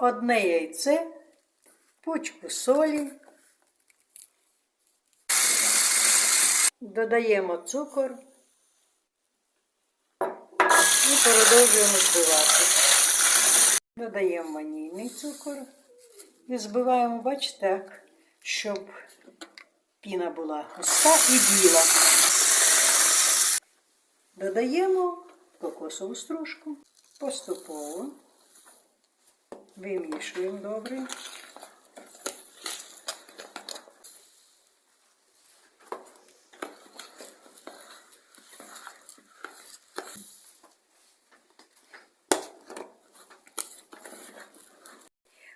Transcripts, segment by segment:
одне яйце, пучку солі. Додаємо цукор і продовжуємо збивати. Додаємо ванільний цукор і збиваємо, бачите, так, щоб піна була густа і біла. Додаємо кокосову стружку поступово. Вимішуємо добре.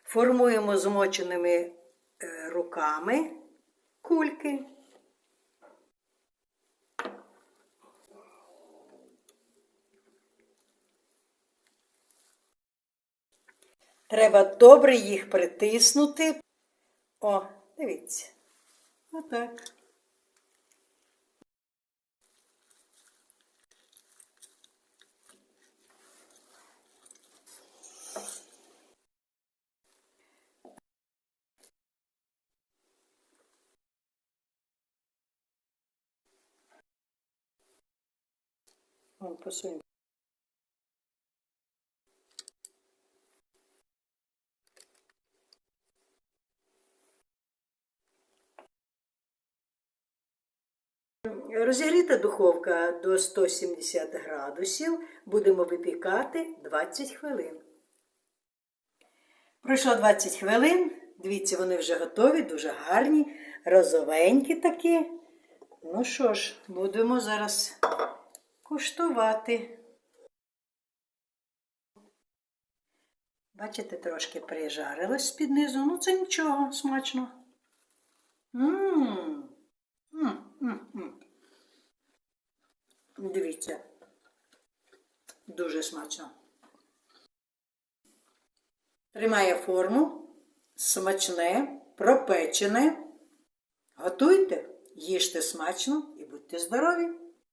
Формуємо змоченими е, руками кульки. Треба добре їх притиснути. О, дивіться. Отак. Посунь. Розігріта духовка до 170 градусів. Будемо випікати 20 хвилин. Пройшло 20 хвилин. Дивіться, вони вже готові, дуже гарні, розовенькі такі. Ну що ж, будемо зараз куштувати. Бачите, трошки прижарилось з-під. Ну, це нічого, смачно. М-м-м. Дивіться. Дуже смачно. Тримає форму, смачне, пропечене. Готуйте, їжте смачно і будьте здорові!